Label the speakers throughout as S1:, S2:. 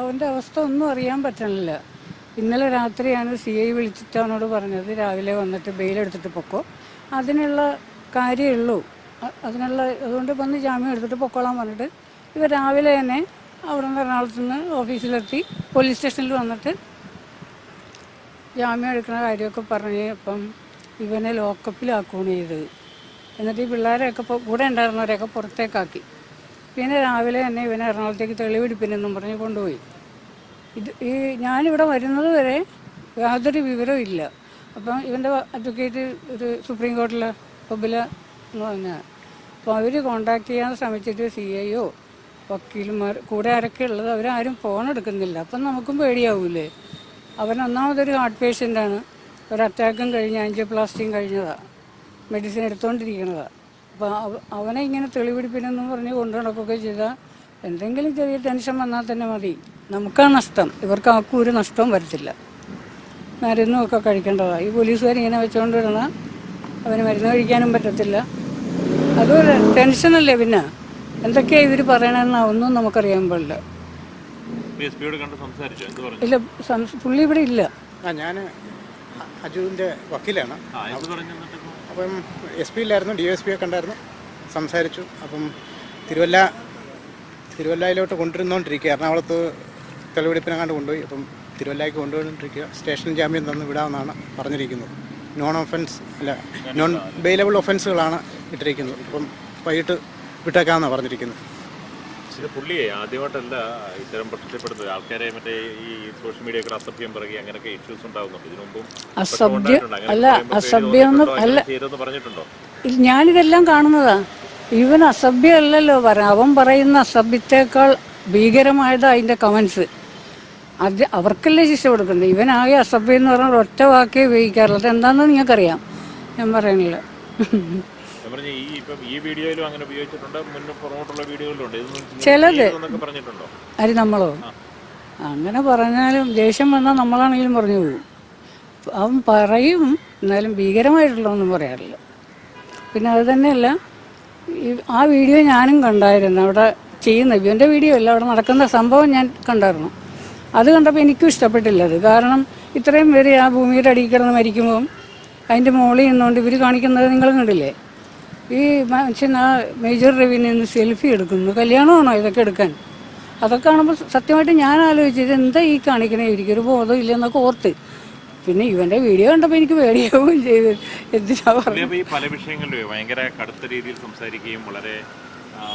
S1: അവന്റെ അവസ്ഥ ഒന്നും അറിയാൻ പറ്റണില്ല. ഇന്നലെ രാത്രിയാണ് സി ഐ വിളിച്ചിട്ട് അവനോട് പറഞ്ഞത് രാവിലെ വന്നിട്ട് ബെയിലെടുത്തിട്ട് പൊക്കോ. അതിനുള്ള കാര്യമേ ഉള്ളൂ. അതിനുള്ള അതുകൊണ്ട് വന്ന് ജാമ്യം എടുത്തിട്ട് പൊക്കോളാൻ പറഞ്ഞിട്ട് ഇവർ രാവിലെ തന്നെ അവിടെ നിന്ന് എറണാകുളത്ത് നിന്ന് ഓഫീസിലെത്തി പോലീസ് സ്റ്റേഷനിൽ വന്നിട്ട് ജാമ്യം എടുക്കുന്ന കാര്യമൊക്കെ പറഞ്ഞ് അപ്പം ഇവനെ ലോക്കപ്പിലാക്കുകയാണ് ചെയ്തത്. എന്നിട്ട് ഈ പിള്ളേരെയൊക്കെ കൂടെ ഉണ്ടായിരുന്നവരെയൊക്കെ പുറത്തേക്കാക്കി. പിന്നെ രാവിലെ തന്നെ ഇവനെ എറണാകുളത്തേക്ക് തെളിവെടുപ്പിനെന്നും പറഞ്ഞ് കൊണ്ടുപോയി. ഇത് ഈ ഞാനിവിടെ വരുന്നത് വരെ യാതൊരു വിവരവും ഇല്ല. അപ്പം ഇവന്റെ അഡ്വക്കേറ്റ് ഒരു സുപ്രീം കോടതിയിലെ പബ്ബില എന്ന് പറഞ്ഞാൽ അപ്പോൾ അവർ കോണ്ടാക്ട് ചെയ്യാൻ ശ്രമിച്ചിട്ട് സി ഐയോ വക്കീലുമാർ കൂടെ ആരൊക്കെ ഉള്ളത് അവരാരും ഫോൺ എടുക്കുന്നില്ല. അപ്പം നമുക്കും പേടിയാവൂലേ? അവൻ ഒന്നാമതൊരു ഹാർട്ട് പേഷ്യന്റാണ്. ഒരു അറ്റാക്കും കഴിഞ്ഞ് ആൻജിയോപ്ലാസ്റ്റിയും കഴിഞ്ഞതാണ് മെഡിസിൻ എടുത്തുകൊണ്ടിരിക്കുന്നതാണ് അപ്പോൾ അവനെ ഇങ്ങനെ തെളിവെടുപ്പിനെന്ന് പറഞ്ഞ് കൊണ്ടു നടക്കുകയൊക്കെ ചെയ്താൽ എന്തെങ്കിലും ചെറിയ ടെൻഷൻ വന്നാൽ തന്നെ മതി. നമുക്കാ നഷ്ടം. ഇവർക്ക് ആർക്കും ഒരു നഷ്ടവും വരത്തില്ല. മരുന്നും ഒക്കെ കഴിക്കേണ്ടതാണ് ഈ പോലീസുകാർ ഇങ്ങനെ വെച്ചുകൊണ്ട് വരുന്ന അവന് മരുന്ന് കഴിക്കാനും പറ്റത്തില്ല. അതുപോലെ ടെൻഷനല്ലേ പിന്നെ? എന്തൊക്കെയാണ് ഇവർ പറയണമെന്ന് ഒന്നും നമുക്കറിയാൻ പാടില്ല. ഇല്ല പുള്ളി ഇവിടെ ഇല്ല.
S2: ആ ഞാൻ അജുവിന്റെ വക്കീലാണ്. അപ്പം എസ് പി ഇല്ലായിരുന്നു ഡി എസ് പി ഒക്കെ ഉണ്ടായിരുന്നു സംസാരിച്ചു. അപ്പം തിരുവല്ല തിരുവല്ലയിലോട്ട് കൊണ്ടുവരുന്നോണ്ടിരിക്കുക എറണാകുളത്ത് തെളിവെടുപ്പിനെങ്ങാണ്ട് കൊണ്ടുപോയി. അപ്പം തിരുവല്ലയ്ക്ക് കൊണ്ടുപോയിക്കൊണ്ടിരിക്കുക സ്റ്റേഷൻ ജാമ്യം തന്ന് വിടാമെന്നാണ് പറഞ്ഞിരിക്കുന്നത്. നോൺ ഒഫൻസ് അല്ല നോൺ ബെയിലബിൾ ഒഫൻസുകളാണ് ഇട്ടിരിക്കുന്നത്. അപ്പം വൈകിട്ട് വിട്ടേക്കാമെന്നാണ് പറഞ്ഞിരിക്കുന്നത്.
S3: ഇത് പുള്ളിയെ ആദ്യമായിട്ടല്ല ഇത്തരം പ്രത്യക്ഷപ്പെടുന്നത്. ആൾക്കാരെ മറ്റേ ഈ സോഷ്യൽ മീഡിയ ഒക്കെ അസഭ്യം പറയുക അങ്ങനെയൊക്കെ ഇഷ്യൂസ് ഉണ്ടാകുന്നുണ്ട് ഇതിനു മുമ്പും
S1: അസഭ്യം അല്ല അസഭ്യം അല്ല.
S3: പറഞ്ഞിട്ടുണ്ടോ?
S1: ഞാനിതെല്ലാം കാണുന്നതാ. ഇവൻ അസഭ്യമല്ലല്ലോ പറ അവൻ പറയുന്ന അസഭ്യത്തേക്കാൾ ഭീകരമായത് അതിന്റെ കമൻസ് അത് അവർക്കല്ലേ ശിക്ഷ കൊടുക്കുന്നത് ഇവനാകെ അസഭ്യം എന്ന് പറഞ്ഞാൽ ഒറ്റ വാക്കേ ഉപയോഗിക്കാറുള്ളത് എന്താണെന്ന് നിങ്ങൾക്കറിയാം. ഞാൻ പറയണില്ല.
S3: ഞാൻ പറഞ്ഞ ഈ ഇപ്പം ഈ വീഡിയോയിലും അങ്ങനെ ഉപയോഗിച്ചിട്ടുണ്ട് മുന്നേ പുറമോട്ടുള്ള വീഡിയോയിലുണ്ട്. ഇതൊന്നും
S1: ചിലത്.
S3: എന്നൊക്കെ പറഞ്ഞിട്ടുണ്ടോ?
S1: നമ്മളോ? അങ്ങനെ പറഞ്ഞാലും ദേഷ്യം വന്നാൽ നമ്മളാണെങ്കിലും പറഞ്ഞു പോകും. അവൻ പറയും എന്നാലും ഭീകരമായിട്ടുള്ളതൊന്നും പറയാറില്ല. പിന്നെ അത് തന്നെയല്ല ഈ ആ വീഡിയോ ഞാനും കണ്ടായിരുന്നു. അവിടെ ചെയ്യുന്ന ഇവന്റെ വീഡിയോ അല്ല അവിടെ നടക്കുന്ന സംഭവം ഞാൻ കണ്ടായിരുന്നു. അത് കണ്ടപ്പോൾ എനിക്കും ഇഷ്ടപ്പെട്ടില്ല അത്. കാരണം ഇത്രയും പേര് ആ ഭൂമിയുടെ അടിയിൽ കിടന്ന് മരിക്കുമ്പം അതിന്റെ മുകളിൽ നിന്നുകൊണ്ട് ഇവർ കാണിക്കുന്നത് നിങ്ങൾ കണ്ടില്ലേ? ഈ മനുഷ്യൻ ആ മേജർ രവിയിൽ നിന്ന് സെൽഫി എടുക്കുന്നു. കല്യാണമാണോ ഇതൊക്കെ എടുക്കാൻ? അതൊക്കെ കാണുമ്പോൾ സത്യമായിട്ട് ഞാൻ ആലോചിച്ചത് എന്താ ഈ കാണിക്കണേ? എനിക്കൊരു ബോധം ഇല്ലെന്നൊക്കെ ഓർത്ത്. പിന്നെ ഇവന്റെ വീഡിയോ കണ്ടപ്പോൾ എനിക്ക് പേടിയാവുകയും ചെയ്തു. എന്തിനാ പറഞ്ഞു?
S3: പല വിഷയങ്ങളിലും ഭയങ്കര കടുത്ത രീതിയിൽ സംസാരിക്കുകയും വളരെ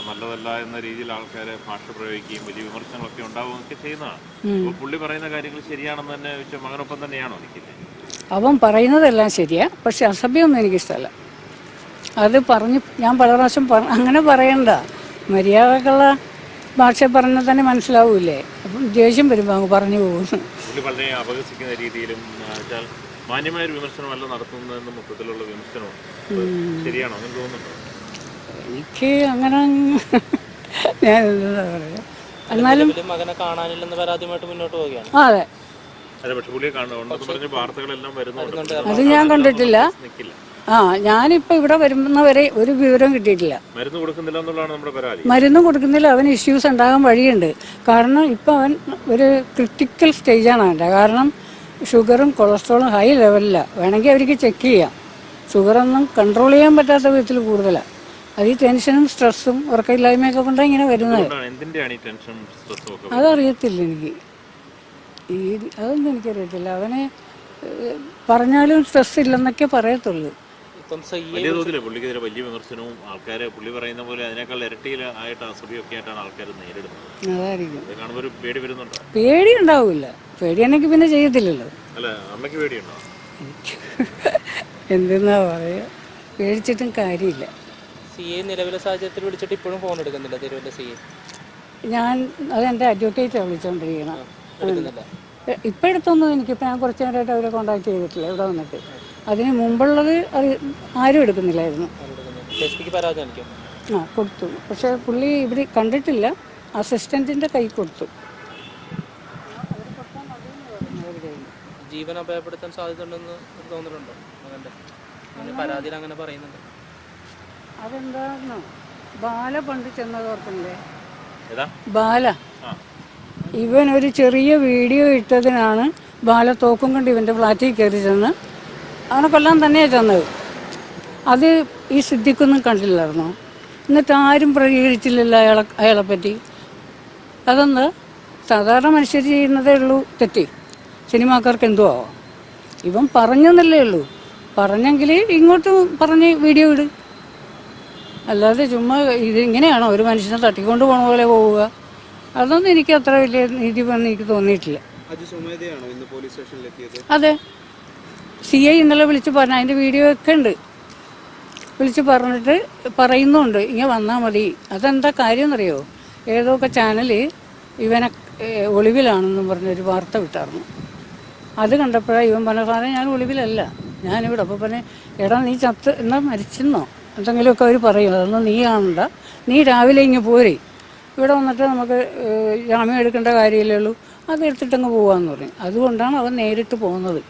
S3: നല്ലതല്ല എന്ന രീതിയിൽ ആൾക്കാരെ ഭാഷ പ്രയോഗിക്കുകയും വലിയ വിമർശനങ്ങളൊക്കെ ഉണ്ടാവുകയൊക്കെ ചെയ്യുന്നതാണ്. പുള്ളി പറയുന്ന കാര്യങ്ങൾ ശരിയാണെന്ന് തന്നെ മകനൊപ്പം തന്നെയാണോ നിൽക്കുന്നത്?
S1: അവൻ പറയുന്നതെല്ലാം ശരിയാ പക്ഷെ അസഭ്യമൊന്നും എനിക്കിഷ്ടമല്ല. അത് പറഞ്ഞ് ഞാൻ പല പ്രാവശ്യം പറ അങ്ങനെ പറയണ്ട. മര്യാദക്കുള്ള ഭാഷ പറഞ്ഞാൽ തന്നെ മനസ്സിലാവൂലേ അപ്പം ദേഷ്യം വരുമ്പോൾ അങ്ങ് പറഞ്ഞു പോകുന്നു
S3: വളരെ രീതിയിലും മാന്യമായ ഒരു വിമർശനമല്ല നടത്തുന്നതെന്ന് മൊത്തത്തിലുള്ള വിമർശനമാണ്. അത് ശരിയാണോ അങ്ങനെ തോന്നുന്നുണ്ടോ?
S1: എനിക്ക് അങ്ങനെ ഞാൻ എന്താ പറയുക എന്നാലും
S4: മകനെ കാണാനില്ലെന്ന് പരാതിയുമായിട്ട് മുന്നോട്ട് പോവുകയാണ്.
S1: അതെ. അത് ഞാൻ കണ്ടിട്ടില്ല. ആ ഞാനിപ്പോ ഇവിടെ വരുന്നവരെ ഒരു വിവരം കിട്ടിയിട്ടില്ല.
S3: മരുന്ന് കൊടുക്കുന്നില്ല എന്നുള്ളതാണ് നമ്മുടെ പരാതി.
S1: മരുന്ന് കൊടുക്കുന്നില്ല അവന് ഇഷ്യൂസ് ഉണ്ടാകാൻ വഴിയുണ്ട്. കാരണം ഇപ്പൊ അവൻ ഒരു ക്രിട്ടിക്കൽ സ്റ്റേജാണ് അവന്റെ. കാരണം ഷുഗറും കൊളസ്ട്രോളും ഹൈ ലെവലിലാണ് വേണമെങ്കിൽ അവർക്ക് ചെക്ക് ചെയ്യാം. ഷുഗറൊന്നും കൺട്രോൾ ചെയ്യാൻ പറ്റാത്ത വിധത്തിൽ കൂടുതലാണ് അത് ഈ ടെൻഷനും സ്ട്രെസ്സും ഉറക്കമില്ലായ്മയൊക്കെ കൊണ്ടാണ് ഇങ്ങനെ വരുന്നത്. അതറിയത്തില്ല എനിക്ക്. ഈ അതൊന്നും എനിക്കറിയത്തില്ല. അവനെ പറഞ്ഞാലും സ്ട്രെസ് ഇല്ലെന്നൊക്കെ പറയത്തുള്ളൂ.
S4: ഇപ്പം സി
S3: വലിയ തോതിൽ പുള്ളിക്കെതിരെ വലിയ വിമർശനവും ആൾക്കാരെ പുള്ളി പറയുന്ന പോലെ അതിനേക്കാൾ ഇരട്ടിയിൽ ആയിട്ട് അസഭ്യമൊക്കെ ആയിട്ടാണ് ആൾക്കാർ നേരിടുന്നത്.
S1: അതായിരിക്കും.
S3: കാണുമ്പോൾ ഒരു പേടി വരുന്നുണ്ടോ?
S1: പേടി ഉണ്ടാവില്ല പേടിയാണെങ്കിൽ പിന്നെ ചെയ്യത്തില്ലല്ലോ.
S3: അല്ല അമ്മയ്ക്ക് പേടിയുണ്ടോ?
S1: എന്തെന്നാ പറയുക പേടിച്ചിട്ടും കാര്യമില്ല.
S4: സി എ നിലവിലെ സാഹചര്യത്തിൽ വിളിച്ചിട്ട് ഇപ്പോഴും ഫോൺ എടുക്കുന്നില്ല തിരുവല്ല സി എ?
S1: ഞാൻ അതെന്റെ അഡ്വക്കേറ്റാണ് വിളിച്ചുകൊണ്ടിരിക്കണം ഇപ്പം എടുത്തൊന്നും എനിക്കിപ്പോൾ ഞാൻ കുറച്ച് നേരമായിട്ട് അവരെ കോൺടാക്ട് ചെയ്തിട്ടില്ല. ഇവിടെ വന്നിട്ട്. അതിന് മുമ്പുള്ളത് അത് ആരും എടുക്കുന്നില്ലായിരുന്നു. ആ കൊടുത്തു. പക്ഷെ പുള്ളി ഇവിടെ കണ്ടിട്ടില്ല. അസിസ്റ്റന്റിന്റെ കൈ കൊടുത്തു.
S4: ജീവൻ സാധ്യതയുണ്ടെന്ന് തോന്നുന്നുണ്ടോ? മകന്റെ? അങ്ങനെ പരാതിയിൽ അങ്ങനെ പറയുന്നുണ്ട്.
S1: ബാല പണ്ട് ചെന്നത് ബാല. ഇവൻ ഒരു ചെറിയ വീഡിയോ ഇട്ടതിനാണ് ബാല തോക്കും കൊണ്ട് ഇവന്റെ ഫ്ലാറ്റിൽ കയറി ചെന്ന് അവനെ കൊല്ലാൻ തന്നെയാണ് ചെന്നത്. അത് ഈ സിദ്ധിക്കൊന്നും കണ്ടില്ലായിരുന്നു? എന്നിട്ട് ആരും പ്രതികരിച്ചില്ലല്ലോ അയാളെ അയാളെ പറ്റി. അതെന്താ സാധാരണ മനുഷ്യർ ചെയ്യുന്നതേ ഉള്ളൂ തെറ്റി. സിനിമാക്കാർക്ക് എന്തോ ആവാം ഇവൻ പറഞ്ഞെന്നല്ലേ ഉള്ളൂ. പറഞ്ഞെങ്കിൽ ഇങ്ങോട്ട് പറഞ്ഞ് വീഡിയോ ഇട്. അല്ലാതെ ചുമ്മാ ഇത് ഇങ്ങനെയാണോ? ഒരു മനുഷ്യനെ തട്ടിക്കൊണ്ട് പോണ പോലെ പോവുക. അതൊന്നും എനിക്ക് അത്ര വലിയ നീതി എനിക്ക് തോന്നിയിട്ടില്ല. അതെ. സി ഐ ഇന്നലെ വിളിച്ച് പറഞ്ഞു. അതിന്റെ വീഡിയോ ഒക്കെ ഉണ്ട്. വിളിച്ച് പറഞ്ഞിട്ട് പറയുന്നുണ്ട്. ഇങ്ങനെ വന്നാൽ മതി. അതെന്താ കാര്യം എന്നറിയോ? ഒക്കെ ചാനൽ ഇവനെ ഒളിവിലാണെന്നും പറഞ്ഞൊരു വാർത്ത വിട്ടായിരുന്നു അത് കണ്ടപ്പോഴാണ് ഇവൻ പറഞ്ഞ സാറേ ഞാൻ ഒളിവിലല്ല. ഞാനിവിടെ അപ്പോൾ പറഞ്ഞ് എടാ നീ ചത്ത് എന്നാ മരിച്ചെന്നോ? എന്തെങ്കിലുമൊക്കെ അവർ പറയും. അതൊന്നും നീ കാണണ്ട നീ രാവിലെ ഇങ്ങ് പോരെ. ഇവിടെ വന്നിട്ട് നമുക്ക് ജാമ്യം എടുക്കേണ്ട കാര്യമില്ലേ ഉള്ളൂ. അത് എടുത്തിട്ടങ്ങ് പോകാമെന്ന് പറയും അതുകൊണ്ടാണ് അവൻ നേരിട്ട് പോകുന്നത്.